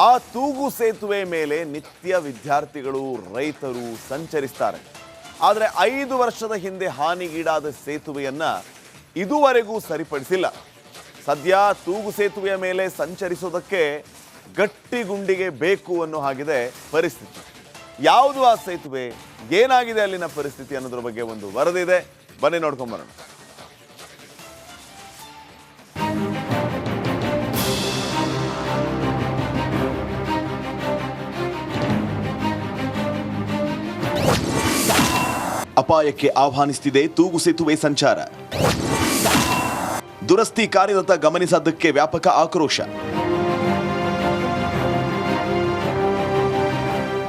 ಆ ತೂಗು ಸೇತುವೆ ಮೇಲೆ ನಿತ್ಯ ವಿದ್ಯಾರ್ಥಿಗಳು, ರೈತರು ಸಂಚರಿಸ್ತಾರೆ. ಆದರೆ ಐದು ವರ್ಷದ ಹಿಂದೆ ಹಾನಿಗೀಡಾದ ಸೇತುವೆಯನ್ನ ಇದುವರೆಗೂ ಸರಿಪಡಿಸಿಲ್ಲ. ಸದ್ಯ ತೂಗು ಸೇತುವೆಯ ಮೇಲೆ ಸಂಚರಿಸೋದಕ್ಕೆ ಗಟ್ಟಿ ಗುಂಡಿಗೆ ಬೇಕು ಅನ್ನೋ ಹಾಗಿದೆ ಪರಿಸ್ಥಿತಿ. ಯಾವುದು ಆ ಸೇತುವೆ? ಏನಾಗಿದೆ ಅಲ್ಲಿನ ಪರಿಸ್ಥಿತಿ ಅನ್ನೋದ್ರ ಬಗ್ಗೆ ಒಂದು ವರದಿ ಇದೆ. ಬನ್ನಿ ನೋಡ್ಕೊಂಬರೋಣ ಅಪಾಯಕ್ಕೆ ಆಹ್ವಾನಿಸುತ್ತಿದೆ ತೂಗು ಸೇತುವೆ ಸಂಚಾರ. ದುರಸ್ತಿ ಕಾರ್ಯದತ್ತ ಗಮನಿಸದ್ದಕ್ಕೆ ವ್ಯಾಪಕ ಆಕ್ರೋಶ.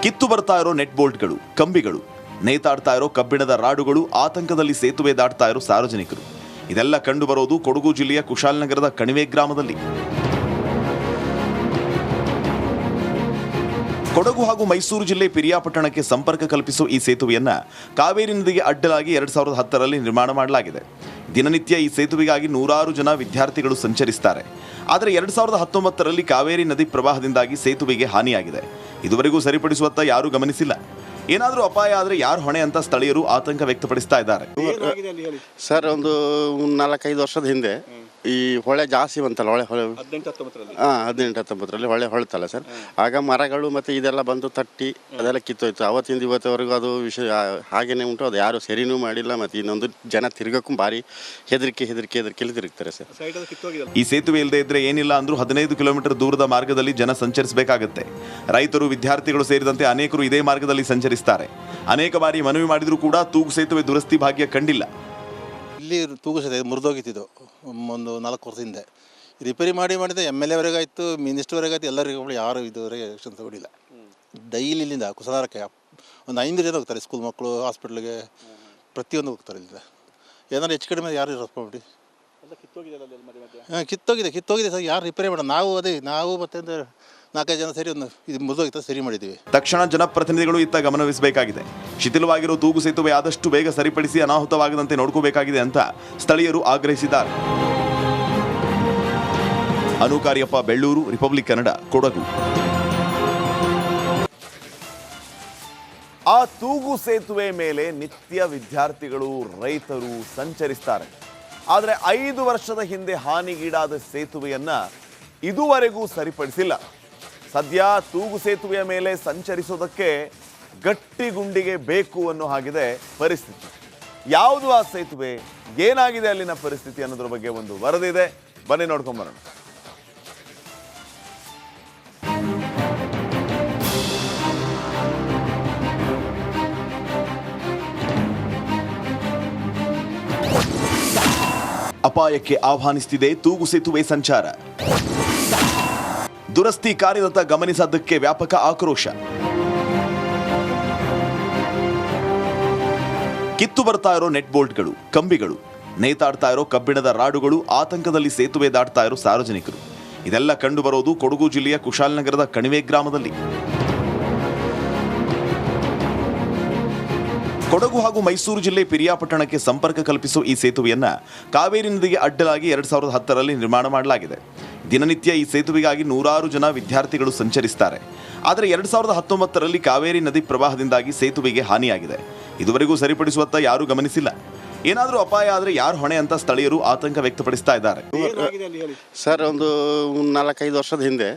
ಕಿತ್ತು ಬರ್ತಾ ಇರೋ ನೆಟ್ ಬೋಲ್ಟ್ಗಳು ಕಂಬಿಗಳು. ನೇತಾಡ್ತಾ ಇರೋ ಕಬ್ಬಿಣದ ರಾಡುಗಳು, ಆತಂಕದಲ್ಲಿ ಸೇತುವೆ ದಾಟ್ತಾ ಇರೋ ಸಾರ್ವಜನಿಕರು. ಇದೆಲ್ಲ ಕಂಡುಬರೋದು ಕೊಡಗು ಜಿಲ್ಲೆಯ ಕುಶಾಲನಗರದ ಕಣಿವೆ ಗ್ರಾಮದಲ್ಲಿ. ಕೊಡಗು ಹಾಗೂ ಮೈಸೂರು ಜಿಲ್ಲೆ ಪಿರಿಯಾಪಟ್ಟಣಕ್ಕೆ ಸಂಪರ್ಕ ಕಲ್ಪಿಸುವ ಈ ಸೇತುವೆಯನ್ನ ಕಾವೇರಿ ನದಿಗೆ ಅಡ್ಡಲಾಗಿ ಎರಡ್ ಸಾವಿರದ ಹತ್ತರಲ್ಲಿ ನಿರ್ಮಾಣ ಮಾಡಲಾಗಿದೆ. ದಿನನಿತ್ಯ ಈ ಸೇತುವೆಗಾಗಿ ನೂರಾರು ಜನ ವಿದ್ಯಾರ್ಥಿಗಳು ಸಂಚರಿಸ್ತಾರೆ. ಆದರೆ ಎರಡ್ ಸಾವಿರದ ಹತ್ತೊಂಬತ್ತರಲ್ಲಿ ಕಾವೇರಿ ನದಿ ಪ್ರವಾಹದಿಂದಾಗಿ ಸೇತುವೆಗೆ ಹಾನಿಯಾಗಿದೆ. ಇದುವರೆಗೂ ಸರಿಪಡಿಸುವತ್ತ ಯಾರೂ ಗಮನಿಸಿಲ್ಲ. ಏನಾದರೂ ಅಪಾಯ ಆದರೆ ಯಾರು ಹೊಣೆ ಅಂತ ಸ್ಥಳೀಯರು ಆತಂಕ ವ್ಯಕ್ತಪಡಿಸ್ತಾ ಇದ್ದಾರೆ. ಸರ್ ಒಂದು ನಾಲ್ಕೈದು ವರ್ಷದ ಹಿಂದೆ ಈ ಹೊಳೆ ಜಾಸ್ತಿ ಬಂತಲ್ಲ ಹೊಳೆ ಹೊಳೆ ಹದಿನೆಂಟು ಹತ್ತೊಂಬತ್ತರಲ್ಲಿ. ಹಾಂ ಹದಿನೆಂಟು ಹತ್ತೊಂಬತ್ತರಲ್ಲಿ ಹೊಳೆ ಹೊಳ್ತಲ್ಲ ಸರ್. ಆಗ ಮರಗಳು ಮತ್ತು ಇದೆಲ್ಲ ಬಂದು ತಟ್ಟಿ ಅದೆಲ್ಲ ಕಿತ್ತೋಯ್ತು. ಅವತ್ತಿಂದ ಇವತ್ತವರೆಗೂ ಅದು ವಿಷಯ ಹಾಗೇನೆ ಉಂಟು. ಅದು ಯಾರು ಸರಿನೂ ಮಾಡಿಲ್ಲ ಮತ್ತು ಇನ್ನೊಂದು ಜನ ತಿರ್ಗಕ್ಕೂ ಭಾರಿ ಹೆದರಿಕೆ ಹೆದರಿಕೆ ಹೆದರಿಕೆಯಲ್ಲಿ ತಿರುಗ್ತಾರೆ ಸರ್. ಸೈಡ್ ಅಲ್ಲಿ ಕಿತ್ತೋಗಿದೆ ಈ ಸೇತುವೆ ಇಲ್ಲದೆ ಇದ್ರೆ ಏನಿಲ್ಲ ಅಂದರೂ ಹದಿನೈದು ಕಿಲೋಮೀಟರ್ ದೂರದ ಮಾರ್ಗದಲ್ಲಿ ಜನ ಸಂಚರಿಸಬೇಕಾಗುತ್ತೆ. ರೈತರು ವಿದ್ಯಾರ್ಥಿಗಳು ಸೇರಿದಂತೆ ಅನೇಕರು ಇದೇ ಮಾರ್ಗದಲ್ಲಿ ಸಂಚರಿಸ್ತಾರೆ. ಅನೇಕ ಬಾರಿ ಮನವಿ ಮಾಡಿದರೂ ಕೂಡ ತೂಗು ಸೇತುವೆ ದುರಸ್ತಿ ಭಾಗ್ಯ ಕಂಡಿಲ್ಲ. ಇಲ್ಲಿ ತೂಗಿಸಿದೆ ಮುರಿದೋಗಿತ್ತಿದ್ದು ಒಂದು ನಾಲ್ಕು ವರ್ಷದ ಹಿಂದೆ ರಿಪೇರಿ ಮಾಡಿ ಮಾಡಿದೆ ಎಂ ಎಲ್ ಎವರೆಗಾಯ್ತು ಮಿನಿಸ್ಟರ್ವರೆಗಾಯ್ತು ಎಲ್ಲರಿಗೂ ಯಾರು ಇದುವರೆಗೆ ಆಕ್ಷನ್ ತಗೊಂಡಿಲ್ಲ ಡೈಲಿ ಇಲ್ಲಿಂದ ಕುಸನಾರಕ್ಕೆ ಒಂದು ಐನೂರು ಜನ ಹೋಗ್ತಾರೆ ಸ್ಕೂಲ್ ಮಕ್ಕಳು ಹಾಸ್ಪಿಟ್ಲಿಗೆ ಪ್ರತಿಯೊಂದು ಹೋಗ್ತಾರೆ ಇಲ್ಲಿಂದ. ಏನಾದ್ರು ಹೆಚ್ಚು ಕಡಿಮೆ ಯಾರು ಮಧ್ಯ ಹಾಂ ಕಿತ್ತೋಗಿದೆ ಕಿತ್ತೋಗಿದೆ ಸರ್. ಯಾರು ರಿಪೇರಿ ಮಾಡೋಣ ನಾವು ಅದೇ ನಾವು ಮತ್ತೆ ನಾಲ್ಕೈದು ಜನ ಸೇರಿ ಒಂದು ಇದು ಮುರಿದೋಗಿತ್ತು ಸರಿ ಮಾಡಿದ್ದೀವಿ. ತಕ್ಷಣ ಜನಪ್ರತಿನಿಧಿಗಳು ಇತ್ತ ಗಮನಹರಿಸಬೇಕಾಗಿದೆ ಶಿಥಿಲವಾಗಿರುವ ತೂಗು ಸೇತುವೆ ಆದಷ್ಟು ಬೇಗ ಸರಿಪಡಿಸಿ ಅನಾಹುತವಾಗದಂತೆ ನೋಡ್ಕೋಬೇಕಾಗಿದೆ ಅಂತ ಸ್ಥಳೀಯರು ಆಗ್ರಹಿಸಿದ್ದಾರೆ. ಅನುಕಾರ್ಯಪ್ಪ ಬೆಳ್ಳೂರು, ರಿಪಬ್ಲಿಕ್ ಕನ್ನಡ, ಕೊಡಗು. ಆ ತೂಗು ಸೇತುವೆ ಮೇಲೆ ನಿತ್ಯ ವಿದ್ಯಾರ್ಥಿಗಳು, ರೈತರು ಸಂಚರಿಸ್ತಾರೆ. ಆದರೆ ಐದು ವರ್ಷದ ಹಿಂದೆ ಹಾನಿಗೀಡಾದ ಸೇತುವೆಯನ್ನ ಇದುವರೆಗೂ ಸರಿಪಡಿಸಿಲ್ಲ. ಸದ್ಯ ತೂಗು ಸೇತುವೆಯ ಮೇಲೆ ಸಂಚರಿಸೋದಕ್ಕೆ ಗಟ್ಟಿ ಗುಂಡಿಗೆ ಬೇಕು ಅನ್ನೋ ಹಾಗಿದೆ ಪರಿಸ್ಥಿತಿ. ಯಾವುದು ಆ ಸೇತುವೆ? ಏನಾಗಿದೆ ಅಲ್ಲಿನ ಪರಿಸ್ಥಿತಿ ಅನ್ನೋದ್ರ ಬಗ್ಗೆ ಒಂದು ವರದಿ ಇದೆ. ಬನ್ನಿ ನೋಡ್ಕೊಂಬರೋಣ ಅಪಾಯಕ್ಕೆ ಆಹ್ವಾನಿಸುತ್ತಿದೆ ತೂಗು ಸೇತುವೆ ಸಂಚಾರ. ದುರಸ್ತಿ ಕಾರ್ಯದತ್ತ ಗಮನಿಸದಕ್ಕೆ ವ್ಯಾಪಕ ಆಕ್ರೋಶ. ಕಿತ್ತು ಬರ್ತಾ ಇರೋ ನೆಟ್ ಬೋಲ್ಟ್ಗಳು, ಕಂಬಿಗಳು, ನೇತಾಡ್ತಾ ಇರೋ ಕಬ್ಬಿಣದ ರಾಡುಗಳು, ಆತಂಕದಲ್ಲಿ ಸೇತುವೆ ದಾಟ್ತಾ ಇರೋ ಸಾರ್ವಜನಿಕರು. ಇದೆಲ್ಲ ಕಂಡುಬರೋದು ಕೊಡಗು ಜಿಲ್ಲೆಯ ಕುಶಾಲನಗರದ ಕಣಿವೆ ಗ್ರಾಮದಲ್ಲಿ. ಕೊಡಗು ಹಾಗೂ ಮೈಸೂರು ಜಿಲ್ಲೆ ಪಿರಿಯಾಪಟ್ಟಣಕ್ಕೆ ಸಂಪರ್ಕ ಕಲ್ಪಿಸುವ ಈ ಸೇತುವೆಯನ್ನ ಕಾವೇರಿ ನದಿಗೆ ಅಡ್ಡಲಾಗಿ ಎರಡ್ ಸಾವಿರದ ಹತ್ತರಲ್ಲಿ ನಿರ್ಮಾಣ ಮಾಡಲಾಗಿದೆ. ದಿನನಿತ್ಯ ಈ ಸೇತುವೆಗಾಗಿ ನೂರಾರು ಜನ ವಿದ್ಯಾರ್ಥಿಗಳು ಸಂಚರಿಸ್ತಾರೆ. ಆದರೆ ಎರಡ್ ಸಾವಿರದ ಹತ್ತೊಂಬತ್ತರಲ್ಲಿ ಕಾವೇರಿ ನದಿ ಪ್ರವಾಹದಿಂದಾಗಿ ಸೇತುವೆಗೆ ಹಾನಿಯಾಗಿದೆ. ಇದುವರೆಗೂ ಸರಿಪಡಿಸುವತ್ತ ಯಾರೂ ಗಮನಿಸಿಲ್ಲ. ಏನಾದರೂ ಅಪಾಯ ಆದರೆ ಯಾರು ಹೊಣೆ ಅಂತ ಸ್ಥಳೀಯರು ಆತಂಕ ವ್ಯಕ್ತಪಡಿಸ್ತಾ ಇದ್ದಾರೆ. ಸರ್ ಒಂದು ನಾಲ್ಕೈದು ವರ್ಷದ ಹಿಂದೆ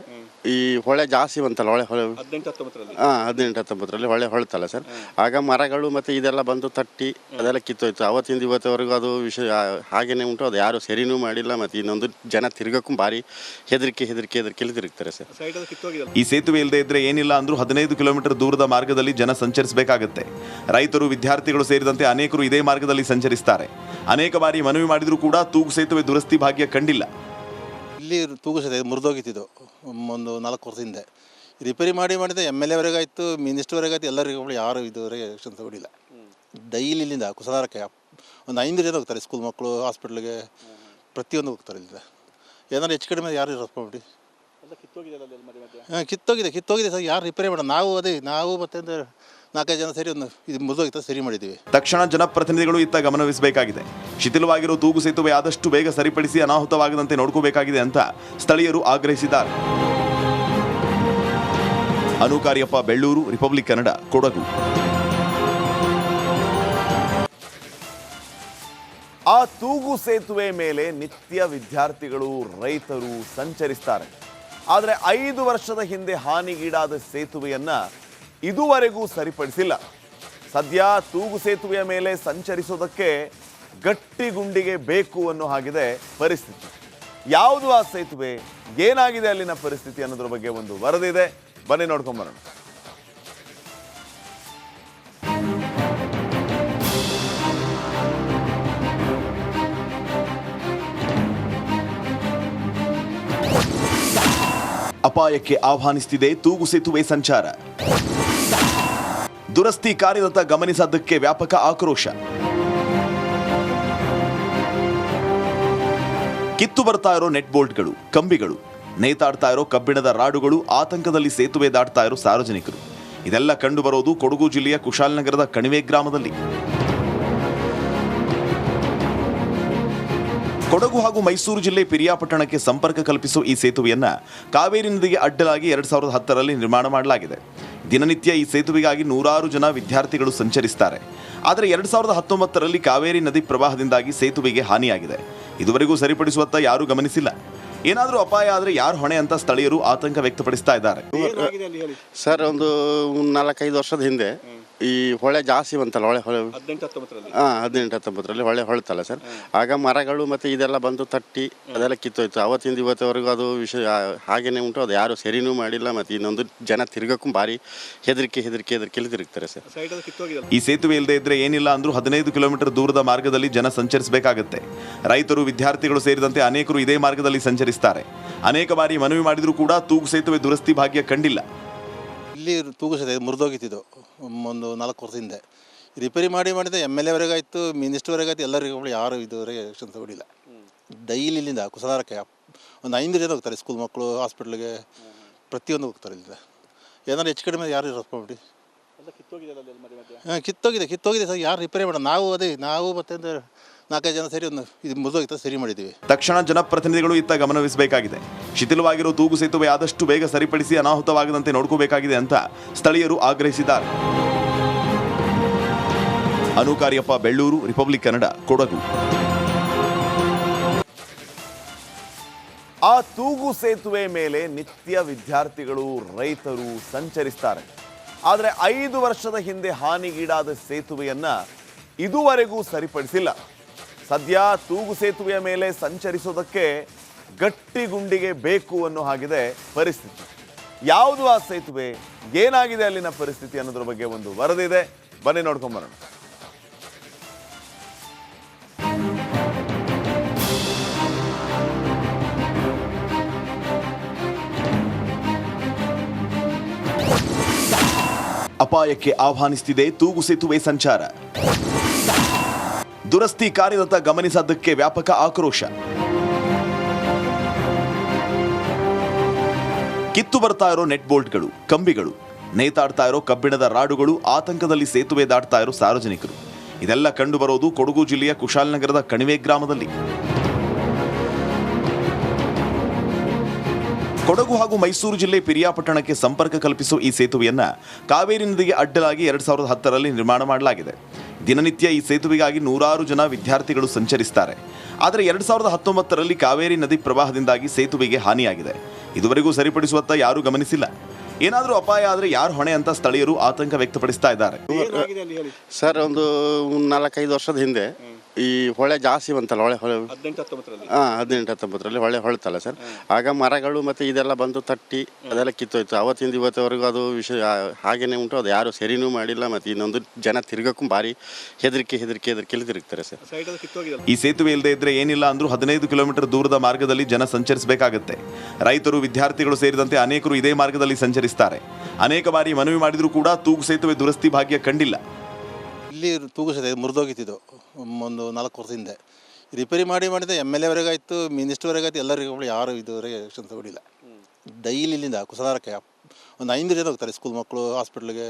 ಈ ಹೊಳೆ ಜಾಸ್ತಿ ಬಂತಲ್ಲ ಹೊಳೆ ಹೊಳೆ. ಹದಿನೆಂಟು ಹತ್ತೊಂಬತ್ತರಲ್ಲಿ. ಹಾಂ ಹದಿನೆಂಟು ಹತ್ತೊಂಬತ್ತರಲ್ಲಿ ಹೊಳೆ ಹೊಳ್ತಲ್ಲ ಸರ್. ಆಗ ಮರಗಳು ಮತ್ತು ಇದೆಲ್ಲ ಬಂದು ತಟ್ಟಿ ಅದೆಲ್ಲ ಕಿತ್ತೋಯ್ತು. ಅವತ್ತಿಂದ ಇವತ್ತವರೆಗೂ ಅದು ವಿಷಯ ಹಾಗೇನೆ ಉಂಟು. ಅದು ಯಾರು ಸರಿನೂ ಮಾಡಿಲ್ಲ ಮತ್ತು ಇನ್ನೊಂದು ಜನ ತಿರ್ಗಕ್ಕೂ ಭಾರಿ ಹೆದರಿಕೆ ಹೆದರಿಕೆ ಹೆದರಿಕೆಯಲ್ಲಿ ತಿರುಗ್ತಾರೆ ಸರ್. ಈ ಸೇತುವೆ ಇಲ್ಲದೆ ಇದ್ರೆ ಏನಿಲ್ಲ ಅಂದ್ರೂ ಹದಿನೈದು ಕಿಲೋಮೀಟರ್ ದೂರದ ಮಾರ್ಗದಲ್ಲಿ ಜನ ಸಂಚರಿಸಬೇಕಾಗುತ್ತೆ. ರೈತರು ವಿದ್ಯಾರ್ಥಿಗಳು ಸೇರಿದಂತೆ ಅನೇಕರು ಇದೇ ಮಾರ್ಗದಲ್ಲಿ ಸಂಚರಿಸ್ತಾರೆ. ಅನೇಕ ಬಾರಿ ಮನವಿ ಮಾಡಿದರೂ ಕೂಡ ತೂಗು ಸೇತುವೆ ದುರಸ್ತಿ ಭಾಗ್ಯ ಕಂಡಿಲ್ಲ. ಇಲ್ಲಿ ತೂಗಿಸಿದೆ ಮುರಿದೋಗಿತ್ತಿದ್ದು. ಒಂದು ನಾಲ್ಕು ವರ್ಷ ಹಿಂದೆ ರಿಪೇರಿ ಮಾಡಿ ಮಾಡಿದೆ ಎಂ ಎಲ್ ಎವರೆಗಾಯ್ತು ಮಿನಿಸ್ಟರ್ವರೆಗಾಯ್ತು ಎಲ್ಲರಿಗೂ ಯಾರು ಇದುವರೆಗೆ ಆಕ್ಷನ್ ತಗೊಂಡಿಲ್ಲ. ಡೈಲಿ ಇಲ್ಲಿಂದ ಕುಸಾರಕ್ಕೆ ಒಂದು ಐನೂರು ಜನ ಹೋಗ್ತಾರೆ ಸ್ಕೂಲ್ ಮಕ್ಕಳು ಹಾಸ್ಪಿಟ್ಲಿಗೆ ಪ್ರತಿಯೊಂದು ಹೋಗ್ತಾರೆ ಇಲ್ಲಿಂದ. ಏನಾದ್ರು ಹೆಚ್ಚು ಕಡಿಮೆ ಯಾರು ರೆಸ್ಪಾನ್ಬಿಟ್ಟು ಎಲ್ಲ ಕಿತ್ತೋಗಿದೆ ಹಾಂ ಕಿತ್ತೋಗಿದೆ ಕಿತ್ತೋಗಿದೆ ಸರ್ ಯಾರು ರಿಪೇರಿ ಮಾಡೋಣ ನಾವು ಅದೇ ನಾವು ಮತ್ತೆ ನಾಲ್ಕೈದು ಜನ ಸೇರಿ ಒಂದು ಇದು ಮುರಿದೋಗಿತ್ತು ಸರಿ ಮಾಡಿದ್ದೀವಿ. ತಕ್ಷಣ ಜನಪ್ರತಿನಿಧಿಗಳು ಇತ್ತ ಗಮನವಹಿಸಬೇಕಾಗಿದೆ. ಶಿಥಿಲವಾಗಿರುವ ತೂಗು ಸೇತುವೆ ಆದಷ್ಟು ಬೇಗ ಸರಿಪಡಿಸಿ ಅನಾಹುತವಾಗದಂತೆ ನೋಡ್ಕೋಬೇಕಾಗಿದೆ ಅಂತ ಸ್ಥಳೀಯರು ಆಗ್ರಹಿಸಿದ್ದಾರೆ. ಅನುಕಾರ್ಯಪ್ಪ, ಬೆಳ್ಳೂರು, ರಿಪಬ್ಲಿಕ್ ಕನ್ನಡ, ಕೊಡಗು. ಆ ತೂಗು ಸೇತುವೆ ಮೇಲೆ ನಿತ್ಯ ವಿದ್ಯಾರ್ಥಿಗಳು, ರೈತರು ಸಂಚರಿಸ್ತಾರೆ. ಆದರೆ ಐದು ವರ್ಷದ ಹಿಂದೆ ಹಾನಿಗೀಡಾದ ಸೇತುವೆಯನ್ನ ಇದುವರೆಗೂ ಸರಿಪಡಿಸಿಲ್ಲ. ಸದ್ಯ ತೂಗು ಸೇತುವೆಯ ಮೇಲೆ ಸಂಚರಿಸೋದಕ್ಕೆ ಗಟ್ಟಿ ಗುಂಡಿಗೆ ಬೇಕು ಅನ್ನೋ ಹಾಗಿದೆ ಪರಿಸ್ಥಿತಿ. ಯಾವುದು ಆ ಸೇತುವೆ? ಏನಾಗಿದೆ ಅಲ್ಲಿನ ಪರಿಸ್ಥಿತಿ ಅನ್ನೋದ್ರ ಬಗ್ಗೆ ಒಂದು ವರದಿದೆ ಬನ್ನಿ ನೋಡ್ಕೊಂಬರೋಣ ಅಪಾಯಕ್ಕೆ ಆಹ್ವಾನಿಸುತ್ತಿದೆ ತೂಗು ಸೇತುವೆ ಸಂಚಾರ. ದುರಸ್ತಿ ಕಾರ್ಯದತ್ತ ಗಮನಿಸದ್ದಕ್ಕೆ ವ್ಯಾಪಕ ಆಕ್ರೋಶ. ಕಿತ್ತು ಬರ್ತಾ ಇರೋ ನೆಟ್ ಬೋಲ್ಟ್ಗಳು, ಕಂಬಿಗಳು, ನೇತಾಡ್ತಾ ಇರೋ ಕಬ್ಬಿಣದ ರಾಡುಗಳು, ಆತಂಕದಲ್ಲಿ ಸೇತುವೆ ದಾಟ್ತಾ ಇರೋ ಸಾರ್ವಜನಿಕರು. ಇದೆಲ್ಲ ಕಂಡು ಬರೋದು ಕೊಡಗು ಜಿಲ್ಲೆಯ ಕುಶಾಲನಗರದ ಕಣಿವೆ ಗ್ರಾಮದಲ್ಲಿ. ಕೊಡಗು ಹಾಗೂ ಮೈಸೂರು ಜಿಲ್ಲೆ ಪಿರಿಯಾಪಟ್ಟಣಕ್ಕೆ ಸಂಪರ್ಕ ಕಲ್ಪಿಸುವ ಈ ಸೇತುವೆಯನ್ನ ಕಾವೇರಿ ನದಿಗೆ ಅಡ್ಡಲಾಗಿ ಎರಡ್ ಸಾವಿರದ ಹತ್ತರಲ್ಲಿ ನಿರ್ಮಾಣ ಮಾಡಲಾಗಿದೆ. ದಿನನಿತ್ಯ ಈ ಸೇತುವೆಗಾಗಿ ನೂರಾರು ಜನ ವಿದ್ಯಾರ್ಥಿಗಳು ಸಂಚರಿಸ್ತಾರೆ. ಆದರೆ ಎರಡ್ ಸಾವಿರದ ಹತ್ತೊಂಬತ್ತರಲ್ಲಿ ಕಾವೇರಿ ನದಿ ಪ್ರವಾಹದಿಂದಾಗಿ ಸೇತುವೆಗೆ ಹಾನಿಯಾಗಿದೆ. ಇದುವರೆಗೂ ಸರಿಪಡಿಸುವತ್ತ ಯಾರೂ ಗಮನಿಸಿಲ್ಲ. ಏನಾದರೂ ಅಪಾಯ ಆದರೆ ಯಾರು ಹೊಣೆ ಅಂತ ಸ್ಥಳೀಯರು ಆತಂಕ ವ್ಯಕ್ತಪಡಿಸ್ತಾ ಇದ್ದಾರೆ. ಸರ್ ಒಂದು ನಾಲ್ಕೈದು ವರ್ಷದ ಹಿಂದೆ ಈ ಹೊಳೆ ಜಾಸ್ತಿ ಬಂತಲ್ಲ ಹೊಳೆ ಹೊಳೆ ಹದಿನೆಂಟು ಹತ್ತೊಂಬತ್ತರಲ್ಲಿ. ಹಾಂ ಹದಿನೆಂಟು ಹತ್ತೊಂಬತ್ತರಲ್ಲಿ ಹೊಳೆ ಹೊಳ್ತಲ್ಲ ಸರ್. ಆಗ ಮರಗಳು ಮತ್ತು ಇದೆಲ್ಲ ಬಂದು ತಟ್ಟಿ ಅದೆಲ್ಲ ಕಿತ್ತೋಯ್ತು. ಅವತ್ತಿಂದ ಇವತ್ತವರೆಗೂ ಅದು ವಿಷಯ ಹಾಗೇನೆ ಉಂಟು. ಅದು ಯಾರು ಸರಿನೂ ಮಾಡಿಲ್ಲ ಮತ್ತು ಇನ್ನೊಂದು ಜನ ತಿರ್ಗಕ್ಕೂ ಭಾರಿ ಹೆದರಿಕೆ ಹೆದರಿಕೆ ಹೆದರಿಕೆಯಲ್ಲಿ ತಿರುಗ್ತಾರೆ ಸರ್. ಈ ಸೇತುವೆ ಇಲ್ಲದೆ ಇದ್ರೆ ಏನಿಲ್ಲ ಅಂದ್ರೂ ಹದಿನೈದು ಕಿಲೋಮೀಟರ್ ದೂರದ ಮಾರ್ಗದಲ್ಲಿ ಜನ ಸಂಚರಿಸಬೇಕಾಗುತ್ತೆ. ರೈತರು ವಿದ್ಯಾರ್ಥಿಗಳು ಸೇರಿದಂತೆ ಅನೇಕರು ಇದೇ ಮಾರ್ಗದಲ್ಲಿ ಸಂಚರಿಸ್ತಾರೆ. ಅನೇಕ ಬಾರಿ ಮನವಿ ಮಾಡಿದರೂ ಕೂಡ ತೂಗು ಸೇತುವೆ ದುರಸ್ತಿ ಭಾಗ್ಯ ಕಂಡಿಲ್ಲ. ಇಲ್ಲಿ ತೂಗಿಸಿದೆ ಮುರಿದೋಗಿತ್ತಿದ್ದು ಒಂದು ನಾಲ್ಕು ವರ್ಷ ಹಿಂದೆ. ರಿಪೇರಿ ಮಾಡಿ ಮಾಡಿದ ಎಂ ಎಲ್ ಎವರೆಗಾಯ್ತು ಮಿನಿಸ್ಟರ್ವರೆಗಾಯ್ತು ಎಲ್ಲರಿಗೂ ಯಾರು ಇದುವರೆಗೆ ಎಕ್ಷನ್ ತಗೊಂಡಿಲ್ಲ ಡೈಲಿ ಇಲ್ಲಿಂದ ಕುಸದಾರಕ್ಕೆ ಒಂದು ಐದು ಜನ ಹೋಗ್ತಾರೆ ಸ್ಕೂಲ್ ಮಕ್ಕಳು ಹಾಸ್ಪಿಟ್ಲಿಗೆ ಪ್ರತಿಯೊಂದು ಹೋಗ್ತಾರೆ ಇಲ್ಲಿಂದ. ಏನಾದ್ರು ಹೆಚ್ಚು ಕಡಿಮೆ ಯಾರು ಮಧ್ಯೆ? ಹಾಂ ಕಿತ್ತೋಗಿದೆ ಕಿತ್ತೋಗಿದೆ ಸರ್. ಯಾರು ರಿಪೇರಿ ಮಾಡೋಣ ನಾವು ಅದೇ ನಾವು ಮತ್ತೆ ನಾಲ್ಕೈದು ಜನ ಸೇರಿ ಒಂದು ಇದು ಮುರಿದೋಗಿತ್ತು ಸರಿ ಮಾಡಿದ್ದೀವಿ. ತಕ್ಷಣ ಜನಪ್ರತಿನಿಧಿಗಳು ಇತ್ತ ಗಮನಹರಿಸಬೇಕಾಗಿದೆ ಶಿಥಿಲವಾಗಿರೋ ತೂಗು ಸೇತುವೆ ಆದಷ್ಟು ಬೇಗ ಸರಿಪಡಿಸಿ ಅನಾಹುತವಾಗದಂತೆ ನೋಡ್ಕೋಬೇಕಾಗಿದೆ ಅಂತ ಸ್ಥಳೀಯರು ಆಗ್ರಹಿಸಿದ್ದಾರೆ. ಅನುಕಾರ್ಯಪ್ಪ, ಬೆಳ್ಳೂರು, ರಿಪಬ್ಲಿಕ್ ಕನ್ನಡ, ಕೊಡಗು. ಆ ತೂಗು ಸೇತುವೆ ಮೇಲೆ ನಿತ್ಯ ವಿದ್ಯಾರ್ಥಿಗಳು, ರೈತರು ಸಂಚರಿಸ್ತಾರೆ. ಆದರೆ ಐದು ವರ್ಷದ ಹಿಂದೆ ಹಾನಿಗೀಡಾದ ಸೇತುವೆಯನ್ನ ಇದುವರೆಗೂ ಸರಿಪಡಿಸಿಲ್ಲ. ಸದ್ಯ ತೂಗು ಸೇತುವೆಯ ಮೇಲೆ ಸಂಚರಿಸೋದಕ್ಕೆ ಗಟ್ಟಿ ಗುಂಡಿಗೆ ಬೇಕು ಅನ್ನೋ ಹಾಗಿದೆ ಪರಿಸ್ಥಿತಿ. ಯಾವುದು ಆ ಸೇತುವೆ ಏನಾಗಿದೆ ಅಲ್ಲಿನ ಪರಿಸ್ಥಿತಿ ಅನ್ನೋದ್ರ ಬಗ್ಗೆ ಒಂದು ವರದಿ ಇದೆ. ಬನ್ನಿ ನೋಡ್ಕೊಂಬರೋಣ ಅಪಾಯಕ್ಕೆ ಆಹ್ವಾನಿಸುತ್ತಿದೆ ತೂಗು ಸೇತುವೆ ಸಂಚಾರ. ದುರಸ್ತಿ ಕಾರ್ಯದತ್ತ ಗಮನಿಸದಕ್ಕೆ ವ್ಯಾಪಕ ಆಕ್ರೋಶ. ಕಿತ್ತು ಬರ್ತಾ ಇರೋ ನೆಟ್ ಬೋಲ್ಟ್ಗಳು ಕಂಬಿಗಳು, ನೇತಾಡ್ತಾ ಇರೋ ಕಬ್ಬಿಣದ ರಾಡುಗಳು, ಆತಂಕದಲ್ಲಿ ಸೇತುವೆ ದಾಟ್ತಾ ಇರೋ ಸಾರ್ವಜನಿಕರು. ಇದೆಲ್ಲ ಕಂಡು ಬರೋದು ಕೊಡಗು ಜಿಲ್ಲೆಯ ಕುಶಾಲನಗರದ ಕಣಿವೆ ಗ್ರಾಮದಲ್ಲಿ. ಕೊಡಗು ಹಾಗೂ ಮೈಸೂರು ಜಿಲ್ಲೆ ಪಿರಿಯಾಪಟ್ಟಣಕ್ಕೆ ಸಂಪರ್ಕ ಕಲ್ಪಿಸುವ ಈ ಸೇತುವೆಯನ್ನ ಕಾವೇರಿ ನದಿಗೆ ಅಡ್ಡಲಾಗಿ ಎರಡ್ ಸಾವಿರದ ಹತ್ತರಲ್ಲಿ ನಿರ್ಮಾಣ ಮಾಡಲಾಗಿದೆ. ದಿನನಿತ್ಯ ಈ ಸೇತುವೆಗಾಗಿ ನೂರಾರು ಜನ ವಿದ್ಯಾರ್ಥಿಗಳು ಸಂಚರಿಸ್ತಾರೆ. ಆದರೆ ಎರಡ್ ಸಾವಿರದ ಹತ್ತೊಂಬತ್ತರಲ್ಲಿ ಕಾವೇರಿ ನದಿ ಪ್ರವಾಹದಿಂದಾಗಿ ಸೇತುವೆಗೆ ಹಾನಿಯಾಗಿದೆ. ಇದುವರೆಗೂ ಸರಿಪಡಿಸುವತ್ತ ಯಾರೂ ಗಮನಿಸಿಲ್ಲ. ಏನಾದರೂ ಅಪಾಯ ಆದರೆ ಯಾರು ಹೊಣೆ ಅಂತ ಸ್ಥಳೀಯರು ಆತಂಕ ವ್ಯಕ್ತಪಡಿಸ್ತಾ ಇದ್ದಾರೆ. ಸರ್ ಒಂದು ನಾಲ್ಕೈದು ವರ್ಷದ ಹಿಂದೆ ಈ ಹೊಳೆ ಜಾಸ್ತಿ ಬಂತಲ್ಲ ಹೊಳೆ ಹೊಳೆ ಹದಿನೆಂಟು ಹತ್ತೊಂಬತ್ತರಲ್ಲಿ. ಹಾಂ ಹದಿನೆಂಟು ಹತ್ತೊಂಬತ್ತರಲ್ಲಿ ಹೊಳೆ ಹೊಳ್ತಲ್ಲ ಸರ್. ಆಗ ಮರಗಳು ಮತ್ತು ಇದೆಲ್ಲ ಬಂದು ತಟ್ಟಿ ಅದೆಲ್ಲ ಕಿತ್ತೋಯ್ತು. ಅವತ್ತಿಂದ ಇವತ್ತವರೆಗೂ ಅದು ವಿಷಯ ಹಾಗೇನೆ ಉಂಟು. ಅದು ಯಾರು ಸರಿನೂ ಮಾಡಿಲ್ಲ ಮತ್ತು ಇನ್ನೊಂದು ಜನ ತಿರ್ಗಕ್ಕೂ ಭಾರಿ ಹೆದರಿಕೆ ಹೆದರಿಕೆ ಹೆದರಿಕೆಯಲ್ಲಿ ತಿರುಗ್ತಾರೆ ಸರ್. ಈ ಸೇತುವೆ ಇಲ್ಲದೆ ಇದ್ರೆ ಏನಿಲ್ಲ ಅಂದರೂ ಹದಿನೈದು ಕಿಲೋಮೀಟರ್ ದೂರದ ಮಾರ್ಗದಲ್ಲಿ ಜನ ಸಂಚರಿಸಬೇಕಾಗುತ್ತೆ. ರೈತರು ವಿದ್ಯಾರ್ಥಿಗಳು ಸೇರಿದಂತೆ ಅನೇಕರು ಇದೇ ಮಾರ್ಗದಲ್ಲಿ ಸಂಚರಿಸ್ತಾರೆ. ಅನೇಕ ಬಾರಿ ಮನವಿ ಮಾಡಿದರೂ ಕೂಡ ತೂಗು ಸೇತುವೆ ದುರಸ್ತಿ ಭಾಗ್ಯ ಕಂಡಿಲ್ಲ. ಇಲ್ಲಿ ತೂಗು ಸತೆ ಮುರಿದೋಗಿತ್ತಿದ್ದು ಒಂದು ನಾಲ್ಕು ವರ್ಷ ಹಿಂದೆ ರಿಪೇರಿ ಮಾಡಿ ಮಾಡಿದೆ ಎಂ ಎಲ್ ಎವರೆಗಾಯ್ತು ಮಿನಿಸ್ಟರ್ವರೆಗಾಯ್ತು ಎಲ್ಲರಿಗೂ ಯಾರು ಇದುವರೆಗೆ ಆಕ್ಷನ್ ತಗೊಂಡಿಲ್ಲ ಡೈಲಿ ಇಲ್ಲಿಂದ ಕುಸದಾರಕ್ಕೆ ಒಂದು ಐದು ಜನ ಹೋಗ್ತಾರೆ ಸ್ಕೂಲ್ ಮಕ್ಕಳು ಹಾಸ್ಪಿಟ್ಲಿಗೆ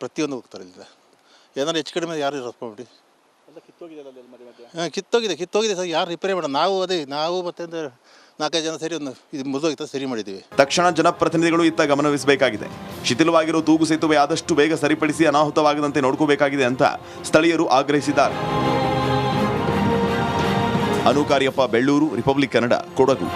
ಪ್ರತಿಯೊಂದು ಹೋಗ್ತಾರೆ ಇಲ್ಲಿಂದ. ಏನಾದ್ರು ಹೆಚ್ಚು ಕಡಿಮೆ ಯಾರು ಮಧ್ಯೆ ಹಾಂ ಕಿತ್ತೋಗಿದೆ ಕಿತ್ತೋಗಿದೆ ಸರ್. ಯಾರು ರಿಪೇರಿ ಮಾಡೋಣ ನಾವು ಅದೇ ನಾವು ಮತ್ತೆ ನಾಲ್ಕೈದು ಜನ ಸರಿ ಒಂದು ಇದು ಮುರಿದೋಗಿತ್ತು ಸರಿ ಮಾಡಿದ್ದೀವಿ. ತಕ್ಷಣ ಜನಪ್ರತಿನಿಧಿಗಳು ಇತ್ತ ಗಮನಹರಿಸಬೇಕಾಗಿದೆ ಶಿಥಿಲವಾಗಿರೋ ತೂಗು ಸೇತುವೆ ಆದಷ್ಟು ಬೇಗ ಸರಿಪಡಿಸಿ ಅನಾಹುತವಾಗದಂತೆ ನೋಡ್ಕೋಬೇಕಾಗಿದೆ ಅಂತ ಸ್ಥಳೀಯರು ಆಗ್ರಹಿಸಿದ್ದಾರೆ. ಅನುಕಾರ್ಯಪ್ಪ, ಬೆಳ್ಳೂರು, ರಿಪಬ್ಲಿಕ್ ಕನ್ನಡ, ಕೊಡಗು.